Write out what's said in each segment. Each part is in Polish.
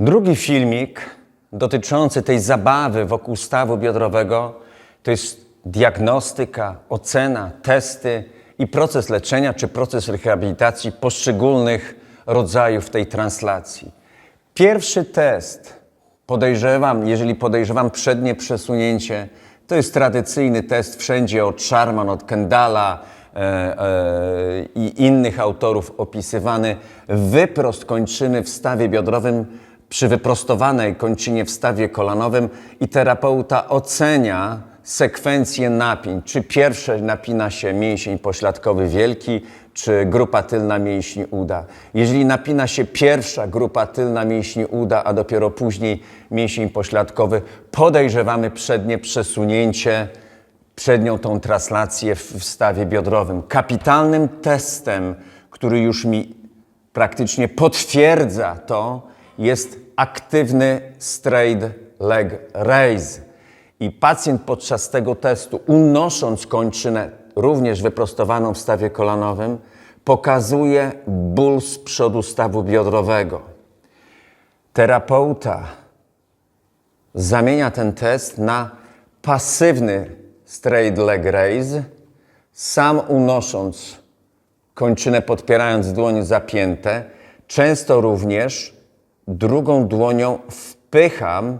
Drugi filmik dotyczący tej zabawy wokół stawu biodrowego to jest diagnostyka, ocena, testy i proces leczenia czy proces rehabilitacji poszczególnych rodzajów tej translacji. Pierwszy test, podejrzewam, jeżeli podejrzewam przednie przesunięcie, to jest tradycyjny test wszędzie od Sharman, od Kendala e, e, i innych autorów opisywany. Wyprost kończyny w stawie biodrowym przy wyprostowanej kończynie w stawie kolanowym i terapeuta ocenia sekwencję napięć. Czy pierwsze napina się mięsień pośladkowy wielki, czy grupa tylna mięśni uda. Jeżeli napina się pierwsza grupa tylna mięśni uda, a dopiero później mięsień pośladkowy, podejrzewamy przednie przesunięcie, przednią tą translację w, w stawie biodrowym. Kapitalnym testem, który już mi praktycznie potwierdza to, jest aktywny straight leg raise. I pacjent podczas tego testu, unosząc kończynę, również wyprostowaną w stawie kolanowym, pokazuje ból z przodu stawu biodrowego. Terapeuta zamienia ten test na pasywny straight leg raise, sam unosząc kończynę, podpierając dłoń zapięte, często również drugą dłonią wpycham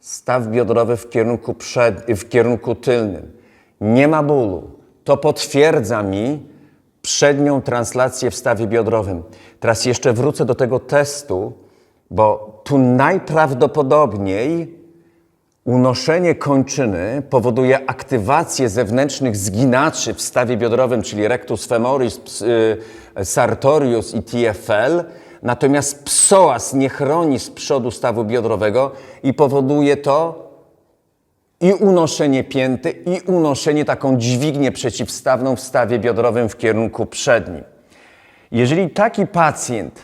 staw biodrowy w kierunku, przed, w kierunku tylnym. Nie ma bólu. To potwierdza mi przednią translację w stawie biodrowym. Teraz jeszcze wrócę do tego testu, bo tu najprawdopodobniej unoszenie kończyny powoduje aktywację zewnętrznych zginaczy w stawie biodrowym, czyli rectus femoris, y, sartorius i TFL, Natomiast psoas nie chroni z przodu stawu biodrowego i powoduje to i unoszenie pięty, i unoszenie taką dźwignię przeciwstawną w stawie biodrowym w kierunku przednim. Jeżeli taki pacjent,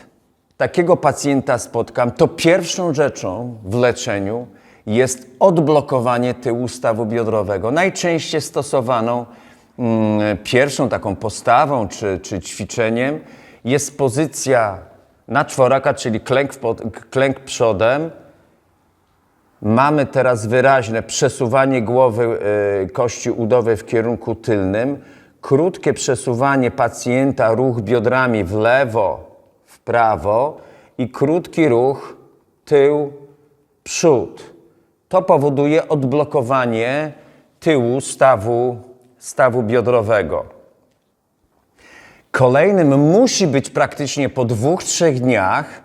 takiego pacjenta spotkam, to pierwszą rzeczą w leczeniu jest odblokowanie tyłu stawu biodrowego. Najczęściej stosowaną mm, pierwszą taką postawą czy, czy ćwiczeniem jest pozycja na czworaka, czyli klęk, pod, klęk przodem. Mamy teraz wyraźne przesuwanie głowy y, kości udowej w kierunku tylnym, krótkie przesuwanie pacjenta, ruch biodrami w lewo, w prawo i krótki ruch tył, przód. To powoduje odblokowanie tyłu stawu, stawu biodrowego. Kolejnym musi być praktycznie po dwóch, trzech dniach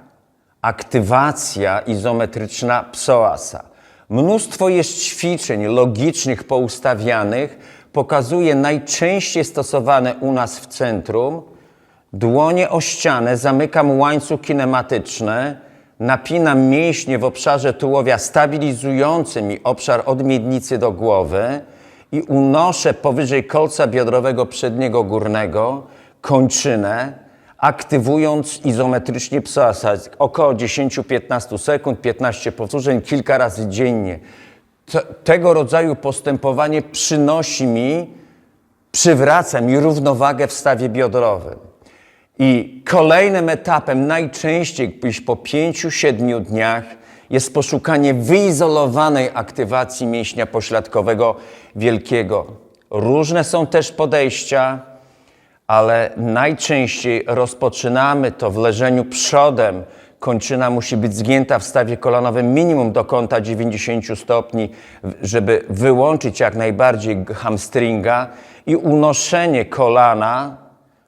aktywacja izometryczna psoasa. Mnóstwo jest ćwiczeń logicznych, poustawianych, pokazuje najczęściej stosowane u nas w centrum. Dłonie o ścianę, zamykam łańcuch kinematyczny, napinam mięśnie w obszarze tułowia stabilizujący mi obszar od miednicy do głowy i unoszę powyżej kolca biodrowego przedniego górnego, kończynę, aktywując izometrycznie psoasa około 10-15 sekund, 15 powtórzeń, kilka razy dziennie. tego rodzaju postępowanie przynosi mi, przywraca mi równowagę w stawie biodrowym. I kolejnym etapem, najczęściej po 5-7 dniach, jest poszukanie wyizolowanej aktywacji mięśnia pośladkowego wielkiego. Różne są też podejścia ale najczęściej rozpoczynamy to w leżeniu przodem. Kończyna musi być zgięta w stawie kolanowym minimum do kąta 90 stopni, żeby wyłączyć jak najbardziej hamstringa i unoszenie kolana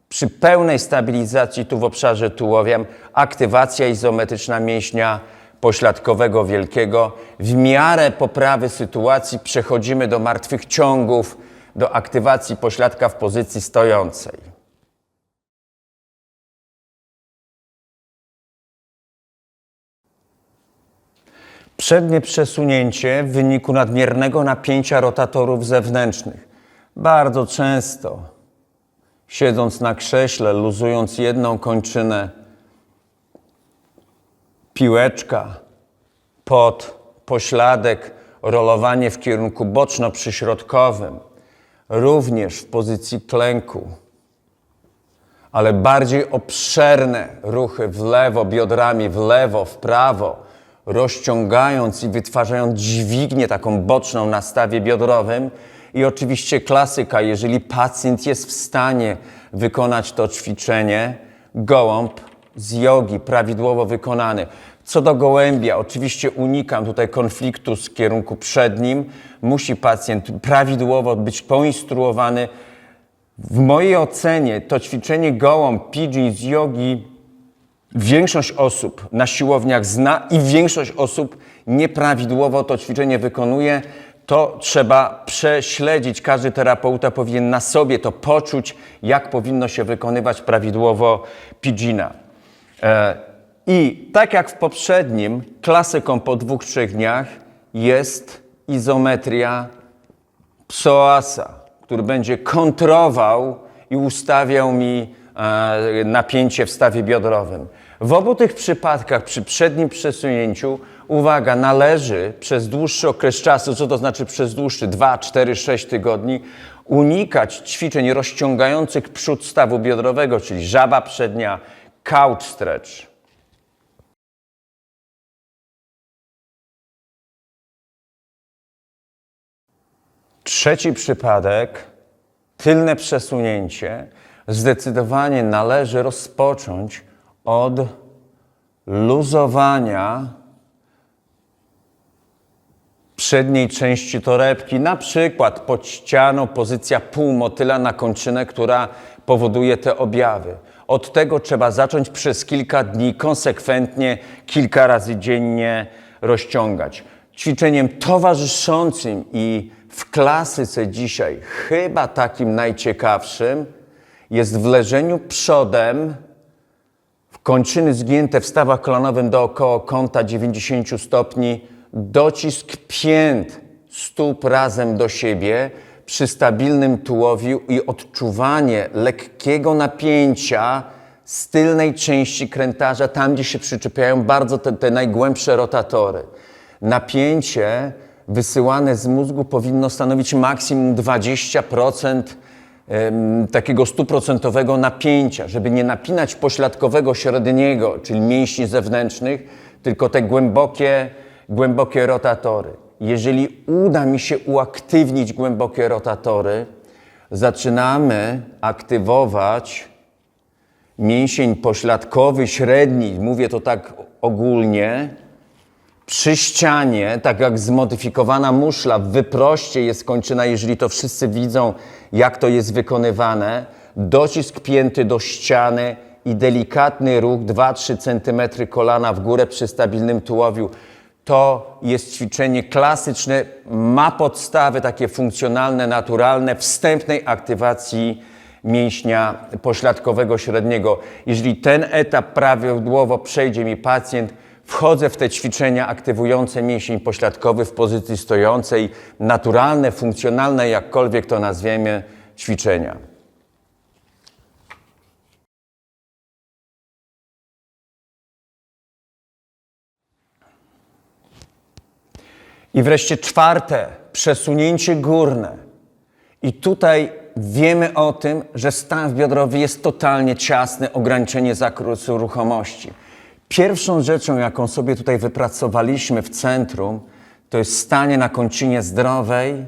przy pełnej stabilizacji tu w obszarze tułowia, aktywacja izometryczna mięśnia pośladkowego wielkiego. W miarę poprawy sytuacji przechodzimy do martwych ciągów, do aktywacji pośladka w pozycji stojącej. Przednie przesunięcie w wyniku nadmiernego napięcia rotatorów zewnętrznych. Bardzo często, siedząc na krześle, luzując jedną kończynę, piłeczka, pod pośladek, rolowanie w kierunku boczno-przyśrodkowym, również w pozycji klęku, ale bardziej obszerne ruchy w lewo, biodrami w lewo, w prawo, rozciągając i wytwarzając dźwignię taką boczną na stawie biodrowym. I oczywiście klasyka, jeżeli pacjent jest w stanie wykonać to ćwiczenie, gołąb z jogi prawidłowo wykonany. Co do gołębia, oczywiście unikam tutaj konfliktu z kierunku przednim. Musi pacjent prawidłowo być poinstruowany. W mojej ocenie to ćwiczenie gołąb, pidgin z jogi większość osób na siłowniach zna i większość osób nieprawidłowo to ćwiczenie wykonuje. To trzeba prześledzić. Każdy terapeuta powinien na sobie to poczuć, jak powinno się wykonywać prawidłowo pidgina. E, I tak jak w poprzednim, klasyką po dwóch, trzech dniach jest izometria psoasa, który będzie kontrował i ustawiał mi napięcie w stawie biodrowym. W obu tych przypadkach, przy przednim przesunięciu, uwaga, należy przez dłuższy okres czasu, co to znaczy przez dłuższy 2, 4, 6 tygodni, unikać ćwiczeń rozciągających przód stawu biodrowego, czyli żaba przednia, couch stretch. Trzeci przypadek, tylne przesunięcie, zdecydowanie należy rozpocząć od luzowania przedniej części torebki, na przykład pod ścianą pozycja półmotyla na kończynę, która powoduje te objawy. Od tego trzeba zacząć przez kilka dni konsekwentnie, kilka razy dziennie rozciągać. Ćwiczeniem towarzyszącym i w klasyce dzisiaj chyba takim najciekawszym jest w leżeniu przodem w kończyny zgięte w stawach kolanowym dookoła kąta 90 stopni, docisk pięt stóp razem do siebie przy stabilnym tułowiu i odczuwanie lekkiego napięcia z tylnej części krętarza, tam gdzie się przyczepiają bardzo te, te najgłębsze rotatory. Napięcie wysyłane z mózgu powinno stanowić maksimum 20% em, takiego stuprocentowego napięcia, żeby nie napinać pośladkowego średniego, czyli mięśni zewnętrznych, tylko te głębokie, głębokie rotatory. Jeżeli uda mi się uaktywnić głębokie rotatory, zaczynamy aktywować mięsień pośladkowy, średni, mówię to tak ogólnie, przy ścianie, tak jak zmodyfikowana muszla, w wyproście jest kończyna, jeżeli to wszyscy widzą, jak to jest wykonywane, docisk pięty do ściany i delikatny ruch 2-3 cm kolana w górę przy stabilnym tułowiu. To jest ćwiczenie klasyczne, ma podstawy takie funkcjonalne, naturalne, wstępnej aktywacji mięśnia pośladkowego średniego. Jeżeli ten etap prawidłowo przejdzie mi pacjent, wchodzę w te ćwiczenia aktywujące mięsień pośladkowy w pozycji stojącej, naturalne, funkcjonalne, jakkolwiek to nazwiemy, ćwiczenia. I wreszcie czwarte, przesunięcie górne. I tutaj wiemy o tym, że staw biodrowy jest totalnie ciasny, ograniczenie zakresu ruchomości. Pierwszą rzeczą, jaką sobie tutaj wypracowaliśmy w centrum, to jest stanie na kończynie zdrowej,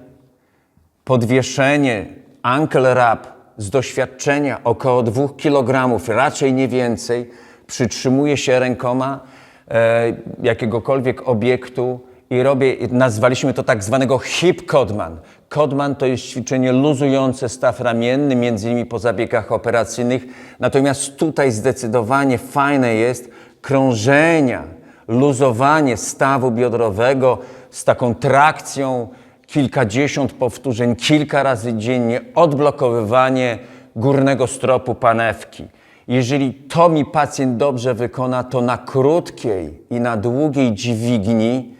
podwieszenie ankle wrap z doświadczenia około 2 kg, raczej nie więcej, przytrzymuję się rękoma e, jakiegokolwiek obiektu i robię, nazwaliśmy to tak zwanego hip Codman. Codman to jest ćwiczenie luzujące staw ramienny, między innymi po zabiegach operacyjnych. Natomiast tutaj zdecydowanie fajne jest krążenia, luzowanie stawu biodrowego z taką trakcją, kilkadziesiąt powtórzeń, kilka razy dziennie, odblokowywanie górnego stropu panewki. Jeżeli to mi pacjent dobrze wykona, to na krótkiej i na długiej dźwigni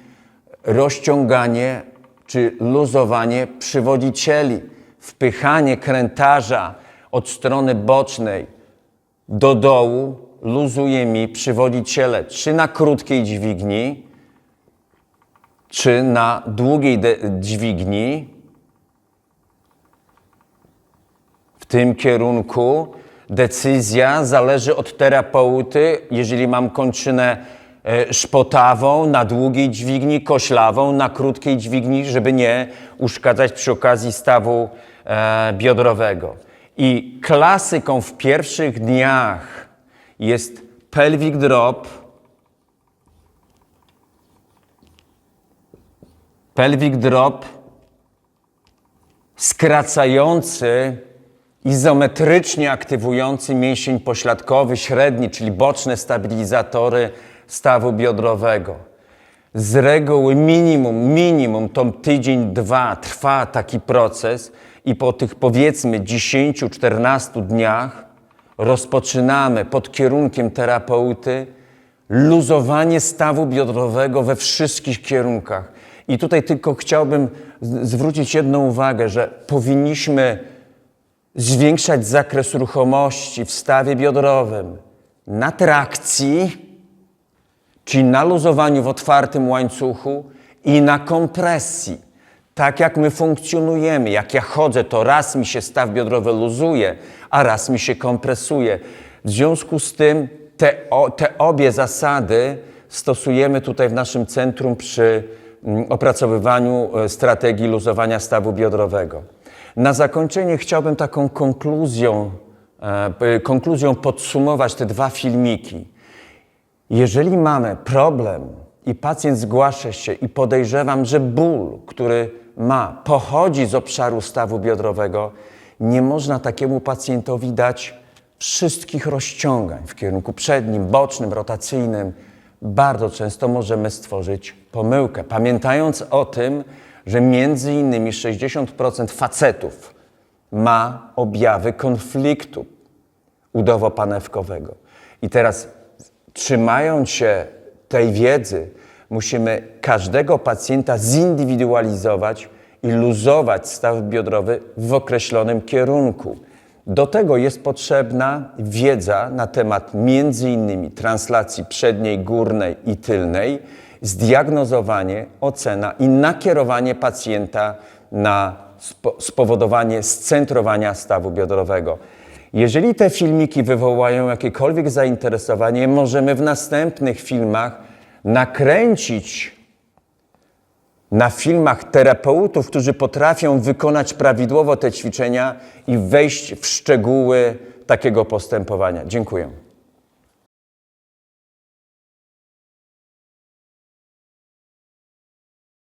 rozciąganie czy luzowanie przywodzi cieli, wpychanie krętarza od strony bocznej do dołu luzuje mi, przywodzi ciele, czy na krótkiej dźwigni, czy na długiej dźwigni. W tym kierunku decyzja zależy od terapeuty. Jeżeli mam kończynę e, szpotawą, na długiej dźwigni, koślawą, na krótkiej dźwigni, żeby nie uszkadzać przy okazji stawu e, biodrowego. I klasyką w pierwszych dniach jest pelvic drop, pelvic drop skracający, izometrycznie aktywujący mięsień pośladkowy, średni, czyli boczne stabilizatory stawu biodrowego. Z reguły minimum, minimum to tydzień, dwa trwa taki proces i po tych powiedzmy 10-14 dniach rozpoczynamy pod kierunkiem terapeuty luzowanie stawu biodrowego we wszystkich kierunkach. I tutaj tylko chciałbym zwrócić jedną uwagę, że powinniśmy zwiększać zakres ruchomości w stawie biodrowym na trakcji, czyli na luzowaniu w otwartym łańcuchu i na kompresji. Tak jak my funkcjonujemy. Jak ja chodzę, to raz mi się staw biodrowy luzuje, a raz mi się kompresuje. W związku z tym te, te obie zasady stosujemy tutaj w naszym centrum przy mm, opracowywaniu e, strategii luzowania stawu biodrowego. Na zakończenie chciałbym taką konkluzją, e, konkluzją podsumować te dwa filmiki. Jeżeli mamy problem i pacjent zgłasza się i podejrzewam, że ból, który ma, pochodzi z obszaru stawu biodrowego, nie można takiemu pacjentowi dać wszystkich rozciągań w kierunku przednim, bocznym, rotacyjnym. Bardzo często możemy stworzyć pomyłkę, pamiętając o tym, że między innymi 60% facetów ma objawy konfliktu udowo-panewkowego. I teraz, trzymając się tej wiedzy, musimy każdego pacjenta zindywidualizować i luzować staw biodrowy w określonym kierunku. Do tego jest potrzebna wiedza na temat innymi translacji przedniej, górnej i tylnej, zdiagnozowanie, ocena i nakierowanie pacjenta na spo- spowodowanie scentrowania stawu biodrowego. Jeżeli te filmiki wywołają jakiekolwiek zainteresowanie, możemy w następnych filmach nakręcić na filmach terapeutów, którzy potrafią wykonać prawidłowo te ćwiczenia i wejść w szczegóły takiego postępowania. Dziękuję.